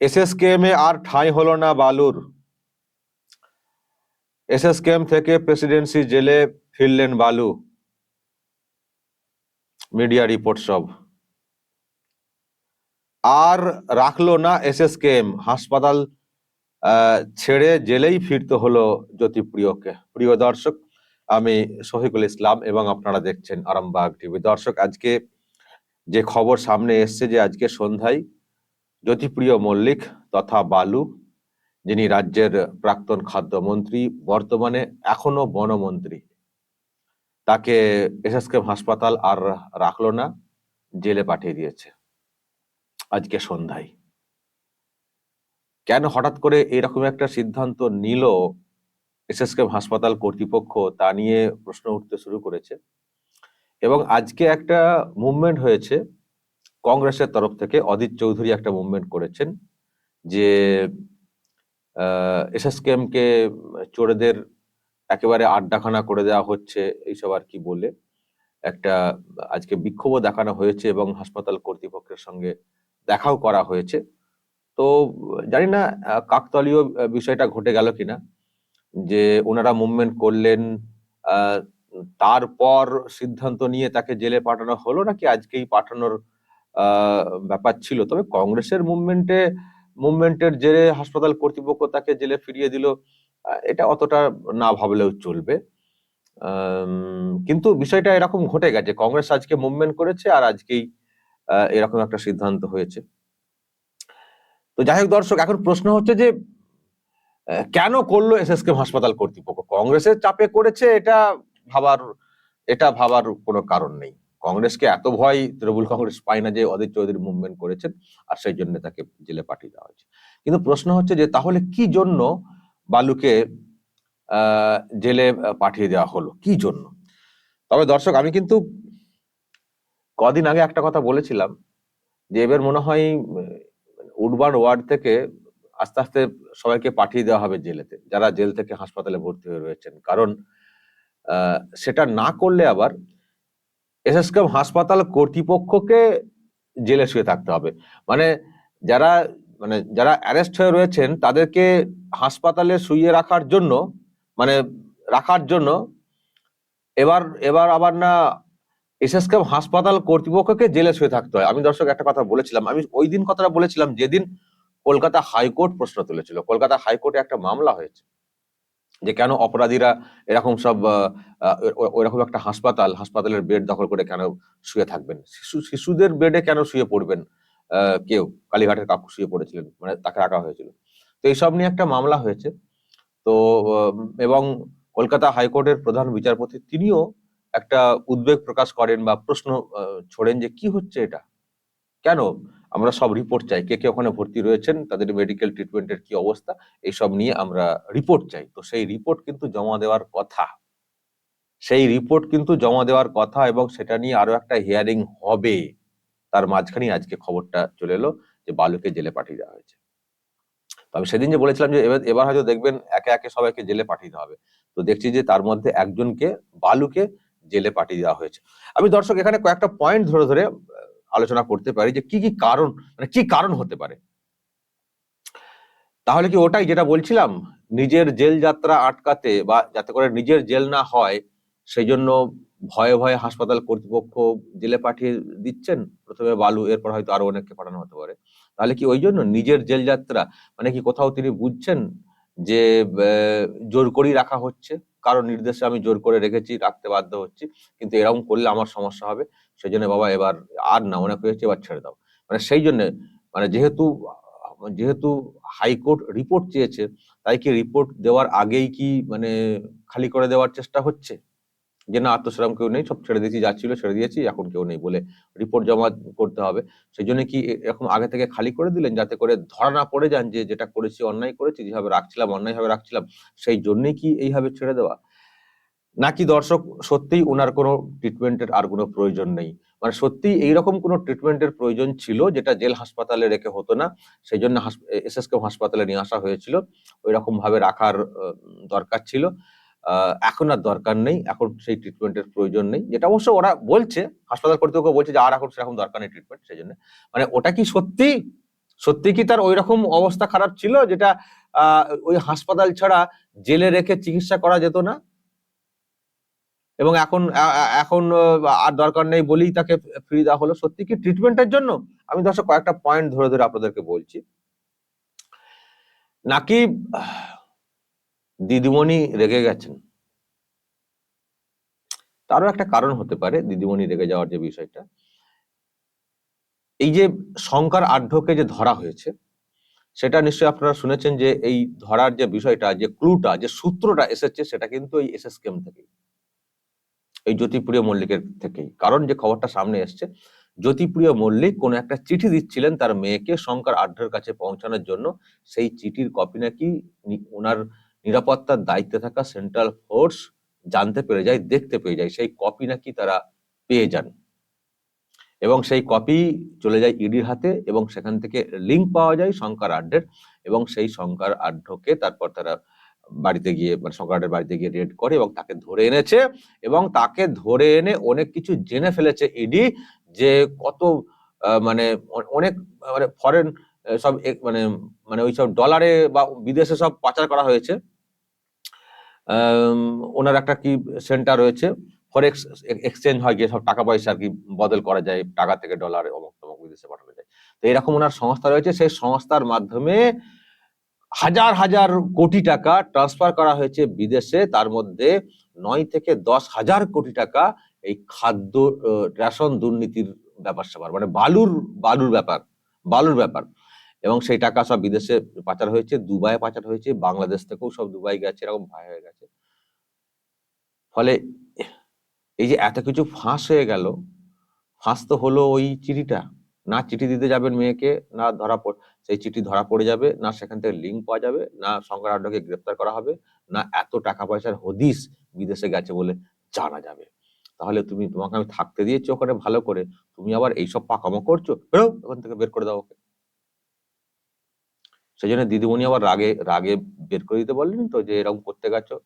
এসএসকেএমে আর ঠাঁই হলো না বালুর। এসএসকেএম থেকে প্রেসিডেন্সি জেলে ফিরলেন বালু। মিডিয়া রিপোর্ট সব। আর রাখল না এসএসকেএম হাসপাতাল ছেড়ে জেলেই ফিরতে হলো জ্যোতিপ্রিয়কে। প্রিয় দর্শক, আমি শফিকুল ইসলাম এবং আপনারা দেখছেন আরামবাগ টিভি। দর্শক, আজকে যে খবর সামনে এসছে যে আজকে সন্ধ্যায় জ্যোতিপ্রিয় মল্লিক তথা বালু, যিনি রাজ্যের প্রাক্তন খাদ্যমন্ত্রী, বর্তমানে এখনও বনমন্ত্রী। তাকে এসএসকেএম হাসপাতাল আর রাখল না, জেলে পাঠিয়ে দিয়েছে। আজকে সন্ধ্যায়। কেন হঠাৎ করে এরকম একটা সিদ্ধান্ত নিল এসএসকেএম হাসপাতাল কর্তৃপক্ষ, তা নিয়ে প্রশ্ন উঠতে শুরু করেছে। এবং আজকে একটা মুভমেন্ট হয়েছে কংগ্রেসের তরফ থেকে অদিত চৌধুরী একটা মুভমেন্ট করেছেন যে এসএসকেএম কে চোরেদের একেবারে আড্ডাখানা করে দেওয়া হচ্ছে, এইসব আর কি বলে একটা আজকে বিক্ষোভও দেখানো হয়েছে এবং হাসপাতাল কর্তৃপক্ষের সঙ্গে দেখাও করা হয়েছে। তো জানি না কাকতলীয় বিষয়টা ঘটে গেল কিনা, যে ওনারা মুভমেন্ট করলেন তারপর সিদ্ধান্ত নিয়ে তাকে জেলে পাঠানো হলো নাকি আজকেই পাঠানোর ব্যাপার ছিল। তবে কংগ্রেসের মুভমেন্টে মুভমেন্টের জেরে হাসপাতাল কর্তৃপক্ষ তাকে জেলে ফিরিয়ে দিল এটা অতটা না ভাবলেও চলবে। কিন্তু বিষয়টা এরকম ঘটে গেছে, কংগ্রেস আজকে মুভমেন্ট করেছে আর আজকেই এরকম একটা সিদ্ধান্ত হয়েছে। তো যাই হোক দর্শক, এখন প্রশ্ন হচ্ছে যে কেন করল এস এস এসএসকে হাসপাতাল কর্তৃপক্ষ? কংগ্রেসের চাপে করেছে এটা ভাবার এটা ভাবার কোনো কারণ নেই। কংগ্রেসকে এত ভয় তৃণমূল কংগ্রেস পায় না যে অদিত চৌধুরী মুভমেন্ট করেছেন, আর সেই জন্য তাকে জেলে পাঠিয়ে দেওয়া হয়েছে। কিন্তু প্রশ্ন হচ্ছে যে তাহলে কি জন্য বালুকে জেলে পাঠিয়ে দেওয়া হলো? কি জন্য? তবে দর্শক, আমি কিন্তু কদিন আগে একটা কথা বলেছিলাম যে এবার মনে হয় উডবান ওয়ার্ড থেকে আস্তে আস্তে সবাইকে পাঠিয়ে দেওয়া হবে জেলেতে, যারা জেল থেকে হাসপাতালে ভর্তি হয়ে রয়েছেন। কারণ সেটা না করলে আবার এসএসকেম হাসপাতাল কর্তৃপক্ষকে জেলে শুয়ে থাকতে হবে। মানে যারা মানে যারা অ্যারেস্ট হয়ে রয়েছেন, তাদেরকে হাসপাতালে শুয়ে রাখার জন্য মানে রাখার জন্য এবার এবার আবার না এসএসকেম হাসপাতাল কর্তৃপক্ষকে জেলে শুয়ে থাকতে হয়। আমি দর্শক একটা কথা বলেছিলাম, আমি ওই দিন কথাটা বলেছিলাম, যেদিন কলকাতা হাইকোর্ট প্রশ্ন তুলেছিল। কলকাতা হাইকোর্টে একটা মামলা হয়েছে। যে কেন অপরাধীরা এরকম সব ওইরকম একটা হাসপাতাল, হাসপাতালের বেড দখল করে কেন শুয়ে থাকবেন? শিশু, শিশুদের বেডে কেন শুয়ে পড়বেন কেউ? কালীঘাটের কাকু শুয়ে পড়েছিলেন মানে তাকে রাখা হয়েছিল। তো এইসব নিয়ে একটা মামলা হয়েছে। তো এবং কলকাতা হাইকোর্টের প্রধান বিচারপতি তিনিও একটা উদ্বেগ প্রকাশ করেন বা প্রশ্ন ছোড়েন যে কি হচ্ছে এটা? কেন? আমরা সব রিপোর্ট চাই। কে কে ওখানে ভর্তি রয়েছেন, তাদের মেডিকেল ট্রিটমেন্টের কি অবস্থা, এইসব নিয়ে আমরা রিপোর্ট চাই। তো সেই রিপোর্ট কিন্তু জমা দেওয়ার কথা। সেই রিপোর্ট কিন্তু জমা দেওয়ার কথা এবং সেটা নিয়ে আরও একটা হিয়ারিং হবে। তার মাঝখানেই আজকে খবরটা চলে এলো যে বালুকে জেলে পাঠিয়ে দেওয়া হয়েছে। তো আমি সেদিন যে বলেছিলাম যে এবার হয়তো দেখবেন একে একে সবাইকে জেলে পাঠিয়ে দেওয়া হবে। তো দেখছি যে তার মধ্যে একজনকে বালুকে জেলে পাঠিয়ে দেওয়া হয়েছে। আমি দর্শক, এখানে কয়েকটা পয়েন্ট ধরে ধরে আলোচনা করতে পারি যে কি কি কারণ মানে কি কারণ হতে পারে। তাহলে কি ওটাই যেটা বলছিলাম, নিজের জেল যাত্রা আটকাতে বা যাতে করে নিজের জেল না হয় সেই জন্য ভয়ে ভয়ে হাসপাতাল কর্তৃপক্ষ জেলে পাঠিয়ে দিচ্ছেন। প্রথমে বালু, এরপর হয়তো আরও অনেককে পাঠানো হতে পারে। তাহলে কি ওই জন্য নিজের জেল যাত্রা মানে কি কোথাও তিনি বুঝছেন যে জোর করেই রাখা হচ্ছে? কারও নির্দেশে আমি জোর করে রেখেছি, রাখতে বাধ্য হচ্ছি, কিন্তু এরকম করলে আমার সমস্যা হবে। সেই জন্য বাবা এবার আর না মনে হয়েছে এবার ছেড়ে দাও। মানে সেই জন্য মানে যেহেতু যেহেতু হাইকোর্ট রিপোর্ট চেয়েছে, তাই কি রিপোর্ট দেওয়ার আগেই কি মানে খালি করে দেওয়ার চেষ্টা হচ্ছে? যে না আত্মসারাম কেউ নেই, সব ছেড়ে দিয়েছি, যা ছিল ছেড়ে দিয়েছি, এখন কেউ নেই বলে রিপোর্ট জমা করতে হবে। সেই জন্য কি এরকম আগে থেকে খালি করে দিলেন, যাতে করে ধরা না পড়ে যান যে যেটা করেছি, অন্যায় করেছি, যেভাবে রাখছিলাম, অন্যায়ভাবে রাখছিলাম, সেই জন্যই কি এইভাবে ছেড়ে দেওয়া? নাকি দর্শক সত্যিই ওনার কোনো ট্রিটমেন্টের আর কোনো প্রয়োজন নেই? মানে সত্যি এইরকম কোনো ট্রিটমেন্টের প্রয়োজন ছিল যেটা জেল হাসপাতালে রেখে হতো না? সেই জন্য এস এস এসএসকে হাসপাতালে নিয়ে আসা হয়েছিল। ওই রকম ভাবে রাখার দরকার ছিল। এখন আর দরকার নেই। এখন সেই ট্রিটমেন্টের প্রয়োজন নেই। যেটা অবশ্য ওরা বলছে, হাসপাতাল কর্তৃপক্ষ বলছে যে আর এখন সেরকম দরকার নেই ট্রিটমেন্ট সেই জন্য মানে ওটা কি সত্যি? সত্যি কি তার ওই রকম অবস্থা খারাপ ছিল যেটা ওই হাসপাতাল ছাড়া জেলে রেখে চিকিৎসা করা যেত না? এবং এখন এখন আর দরকার নেই বলেই তাকে ফ্রি দেওয়া হলো। সত্যি কি ট্রিটমেন্টের জন্য? আমি দর্শক কয়েকটা পয়েন্ট ধরে ধরে আপনাদেরকে বলছি। নাকি দিদিমণি রেগে গেছেন? তারও একটা কারণ হতে পারে, দিদিমণি রেগে যাওয়ার যে বিষয়টা। এই যে শঙ্কর আঢ্যকে যে ধরা হয়েছে, সেটা নিশ্চয়ই আপনারা শুনেছেন যে এই ধরার যে বিষয়টা, যে ক্লুটা যে সূত্রটা এসেছে, সেটা কিন্তু এই এস এস কেম থেকেই। এই জ্যোতিপ্রিয় মল্লিকের থেকেই। কারণ যে খবরটা সামনে এসছে, জ্যোতিপ্রিয় মল্লিক কোন একটা চিঠি দিচ্ছিলেন তার মেয়েকে শঙ্কর আঢ্যর কাছে পৌঁছানোর জন্য। সেই চিঠির কপি নাকি ওনার নিরাপত্তার দায়িত্বে থাকা সেন্ট্রাল ফোর্স জানতে পেরে যায়, দেখতে পেয়ে যায়। সেই কপি নাকি তারা পেয়ে যান। এবং সেই কপি চলে যায় ইডির হাতে এবং সেখান থেকে লিঙ্ক পাওয়া যায় শঙ্কর আড্ডের। এবং সেই শঙ্কর আড্ডকে তারপর তারা বাড়িতে গিয়ে মানে আড্ডের বাড়িতে গিয়ে রেড করে এবং তাকে ধরে এনেছে এবং তাকে ধরে এনে অনেক কিছু জেনে ফেলেছে ইডি যে কত মানে অনেক মানে ফরেন সব মানে মানে ওই সব ডলারে বা বিদেশে সব পাচার করা হয়েছে। ওনার একটা কি সেন্টার রয়েছে। ফরেক্স এক্সচেঞ্জ হয়, গিয়ে সব টাকা পয়সা আর কি বদল করা যায়, টাকা থেকে ডলারে অমুক তমুক বিদেশে পাঠানো যায়। তো এরকম ওনার সংস্থা রয়েছে, সেই সংস্থার মাধ্যমে হাজার হাজার কোটি টাকা ট্রান্সফার করা হয়েছে বিদেশে। তার মধ্যে নয় থেকে দশ হাজার কোটি টাকা এই খাদ্য রেশন দুর্নীতির ব্যাপার স্যাপার মানে বালুর বালুর ব্যাপার বালুর ব্যাপার। এবং সেই টাকা সব বিদেশে পাচার হয়েছে দুবাই পাচার হয়েছে, বাংলাদেশ থেকেও সব দুবাই গেছে, এরকম ভয় হয়ে গেছে। ফলে এই যে এত কিছু ফাঁস হয়ে গেল, ফাঁস তো হলো ওই চিঠিটা। না চিঠি দিতে যাবেন মেয়েকে, না ধরা পড়, সেই চিঠি ধরা পড়ে যাবে, না সেখান থেকে লিঙ্ক পাওয়া যাবে, না শঙ্কর আড্ডকে গ্রেপ্তার করা হবে, না এত টাকা পয়সার হদিস বিদেশে গেছে বলে জানা যাবে। তাহলে তুমি, তোমাকে আমি থাকতে দিয়েছি ওখানে ভালো করে, তুমি আবার এইসব পাকামো করছ ওখান থেকে বের করে দাও ওকে। সেই জন্য দিদিমণি আবার রাগে রাগে বের করে দিতে বললেন তো যে এরকম করতে গেছো?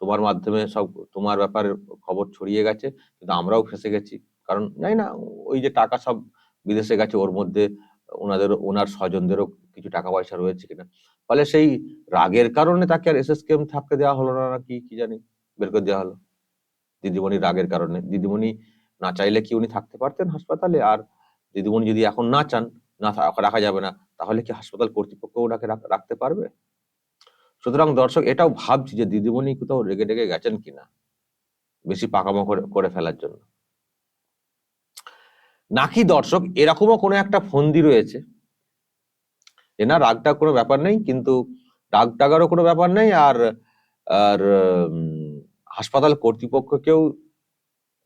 তোমার মাধ্যমে সব, তোমার ব্যাপারে খবর ছড়িয়ে গেছে, কিন্তু আমরাও ফেসে গেছি। কারণ, জানি না, ওই যে টাকা সব বিদেশে গেছে ওর মধ্যে ওনাদের, ওনার স্বজনদেরও কিছু টাকা পয়সা রয়েছে কিনা। ফলে সেই রাগের কারণে তাকে আর এস এস কেম থাকতে দেওয়া হলো না নাকি কি জানি, বের করে দেওয়া হলো। দিদিমণি রাগের কারণে। দিদিমণি না চাইলে কি উনি থাকতে পারতেন হাসপাতালে? আর দিদিমণি যদি এখন না চান, না রাখা যাবে না, তাহলে কি হাসপাতাল কর্তৃপক্ষ ওনাকে রাখতে পারবে? সুতরাং দর্শক, এটাও ভাবছি যে দিদিমণি কোথাও রেগে রেগে গেছেন কিনা, বেশি পাকামো করে ফেলার জন্য। নাকি দর্শক, এরকমও কোনো একটা ফন্দি রয়েছে? যে না রাগটা কোনো ব্যাপার নেই, কিন্তু রাগ টাগারও কোনো ব্যাপার নেই, আর আর হাসপাতাল কর্তৃপক্ষকেও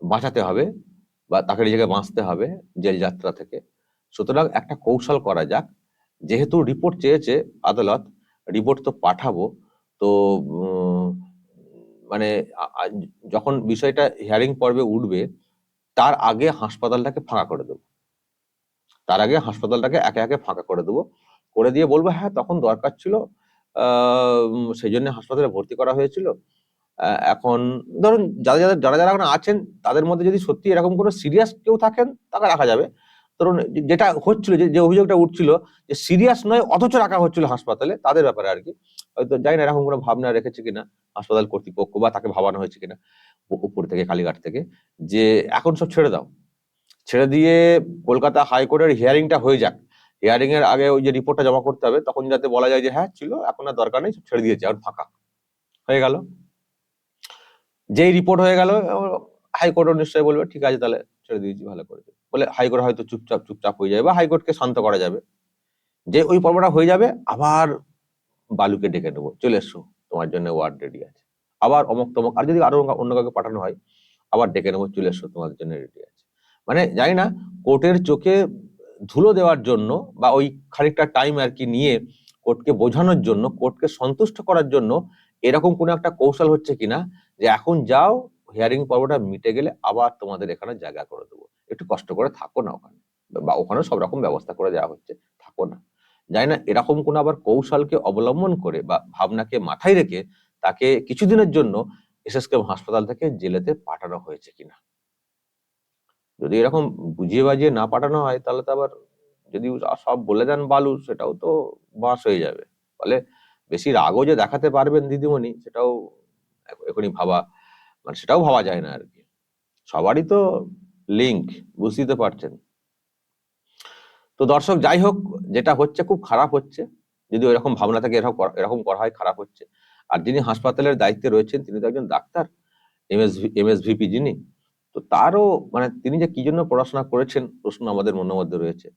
বাঁচাতে হবে বা তাকে নিজেকে বাঁচতে হবে জেল যাত্রা থেকে। সুতরাং একটা কৌশল করা যাক। যেহেতু রিপোর্ট চেয়েছে আদালত, রিপোর্ট তো পাঠাবো, তো মানে যখন বিষয়টা হিয়ারিং পর্বে উঠবে তার আগে হাসপাতালটাকে ফাঁকা করে দেবো। তার আগে হাসপাতালটাকে একে একে ফাঁকা করে দেবো। করে দিয়ে বলব হ্যাঁ তখন দরকার ছিল সেই জন্য হাসপাতালে ভর্তি করা হয়েছিল। এখন ধরুন যারা যারা যারা যারা আছেন, তাদের মধ্যে যদি সত্যি এরকম কোনো সিরিয়াস কেউ থাকেন, তাকে রাখা যাবে। ধরুন যেটা হচ্ছিল, যে অভিযোগটা উঠছিল যে সিরিয়াস নয়, অথচ রাখা হচ্ছিল হাসপাতালে, তাদের ব্যাপারে আর কি হয়তো জানি না এরকম কোনো ভাবনা রেখেছে কিনা, হাসপাতাল কর্তৃপক্ষ বা তাকে ভাবানো হয়েছে কিনা উপর থেকে, কালীঘাট থেকে, যে, এখন সব ছেড়ে দাও। ছেড়ে দিয়ে কলকাতা হাইকোর্টের হিয়ারিংটা হয়ে যাক। হিয়ারিং এর আগে ওই যে রিপোর্টটা জমা করতে হবে, তখন যাতে বলা যায় যে হ্যাঁ ছিল, এখন আর দরকার নেই, সব ছেড়ে দিয়েছে, আর ফাঁকা। হয়ে গেল। যেই রিপোর্ট হয়ে গেল হাইকোর্টও নিশ্চয়ই বলবে, ঠিক আছে, তাহলে ছেড়ে দিয়েছি, ভালো করেছে। বলে হাইকোর্ট হয়তো চুপচাপ চুপচাপ হয়ে যাবে বা হাইকোর্টকে শান্ত করা যাবে। যে ওই পর্বটা হয়ে যাবে, আবার বালুকে ডেকে নেব। চলে এসো, তোমার জন্য ওয়ার্ড রেডি আছে। আবার অমুক তমক, আর যদি আরও অন্য কাউকে পাঠানো হয়, আবার ডেকে নেব, চলে এসো তোমাদের জন্য রেডি আছে। মানে জানি না কোর্টের চোখে ধুলো দেওয়ার জন্য বা ওই খানিকটা টাইম আর কি নিয়ে কোর্টকে বোঝানোর জন্য কোর্টকে সন্তুষ্ট করার জন্য এরকম কোনো একটা কৌশল হচ্ছে কিনা, যে এখন যাও হিয়ারিং পর্বটা মিটে গেলে আবার তোমাদের এখানে জায়গা করে দেবো। একটু কষ্ট করে থাকো না ওখানে। বা ওখানে সব রকম ব্যবস্থা করে দেওয়া হচ্ছে, থাকো না। জানি না, এরকম কোনো আবার কৌশলকে অবলম্বন করে বা ভাবনাকে মাথায় রেখে তাকে কিছুদিনের জন্য এসএসকে হাসপাতাল থেকে জেলেতে পাঠানো হয়েছে কিনা। যদি এরকম বুঝিয়ে বাজিয়ে না পাঠানো হয়, তাহলে তো আবার যদি সব বলে দেন বালু, সেটাও তো বাঁশ হয়ে যাবে। ফলে বেশি রাগও যে দেখাতে পারবেন দিদিমণি, সেটাও এখ- এখনই ভাবা মানে সেটাও ভাবা যায় না আর কি। সবারই তো লিঙ্ক বুঝতে পারছেন। তো দর্শক, যাই হোক, যেটা হচ্ছে খুব খারাপ হচ্ছে যদি এরকম ভাবনা থাকে, এরকম এরকম করা হয়, খারাপ হচ্ছে। আর যিনি হাসপাতালের দায়িত্বে রয়েছেন, তিনি তো একজন ডাক্তার এমএস এমএসভিপি যিনি, তো তারও মানে তিনি যে কি জন্য পড়াশোনা করেছেন, প্রশ্ন আমাদের মনের মধ্যে রয়েছে।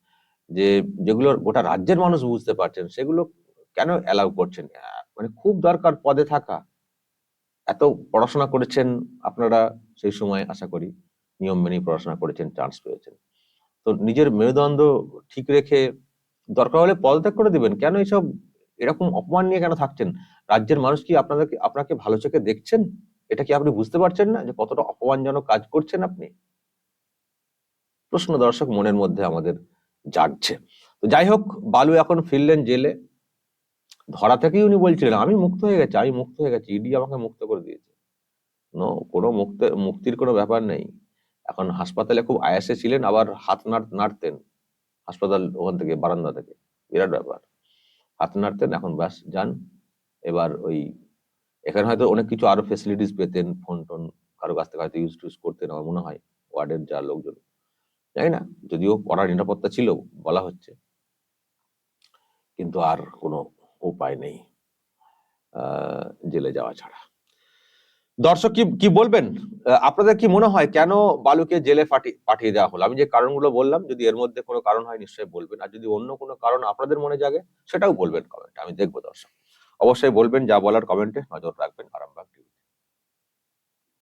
যে যেগুলো গোটা রাজ্যের মানুষ বুঝতে পারছেন, সেগুলো কেন অ্যালাউ করছেন? মানে খুব দরকার পদে থাকা। এত পড়াশোনা করেছেন আপনারা সেই সময়, আশা করি। নিয়ম মেনেই পড়াশোনা করেছেন চান্স পেয়েছেন। তো নিজের মেরুদণ্ড ঠিক রেখে দরকার হলে পদত্যাগ করে দিবেন। কেন এইসব এরকম অপমান নিয়ে কেন থাকছেন? রাজ্যের মানুষ কি আপনাদেরকে, আপনাকে ভালো চোখে দেখছেন? এটা কি আপনি বুঝতে পারছেন না যে কতটা অপমানজনক কাজ করছেন আপনি? প্রশ্ন দর্শক মনের মধ্যে আমাদের জাগছে। তো যাই হোক, বালু এখন ফিরলেন জেলে। ধরা থেকেই উনি বলছিলেন, আমি মুক্ত হয়ে গেছি, আমি মুক্ত হয়ে গেছি, ইডি আমাকে মুক্ত করে দিয়েছে। কোনো মুক্ত, মুক্তির কোনো ব্যাপার নেই। এখন হাসপাতালে খুব আয়াসে ছিলেন, আবার হাত নাড়, নাড়তেন হাসপাতাল ওখান থেকে, বারান্দা থেকে। বিরাট ব্যাপার। হাত নাড়তেন, এখন ব্যাস, যান। এবার ওই, এখানে হয়তো অনেক কিছু আরও ফেসিলিটিস পেতেন ফোন টোন কারও কাছ থেকে হয়তো ইউজ টুজ করতেন, আমার মনে হয়, ওয়ার্ডের যা লোকজন। জানি না, যদিও কড়া নিরাপত্তা ছিল, বলা হচ্ছে। কিন্তু আর কোনো উপায় নেই জেলে যাওয়া ছাড়া। দর্শক কি কি বলবেন? আপনাদের কি মনে হয় কেন বালুকে জেলে পাঠিয়ে দেওয়া হলো? আমি যে কারণগুলো বললাম, যদি এর মধ্যে কোনো কারণ হয়, নিশ্চয়ই বলবেন। আর যদি অন্য কোনো কারণ আপনাদের মনে জাগে, সেটাও বলবেন কমেন্টে আমি দেখব দর্শক। অবশ্যই বলবেন যা বলার কমেন্টে নজর রাখবেন আরামবাগ টিভি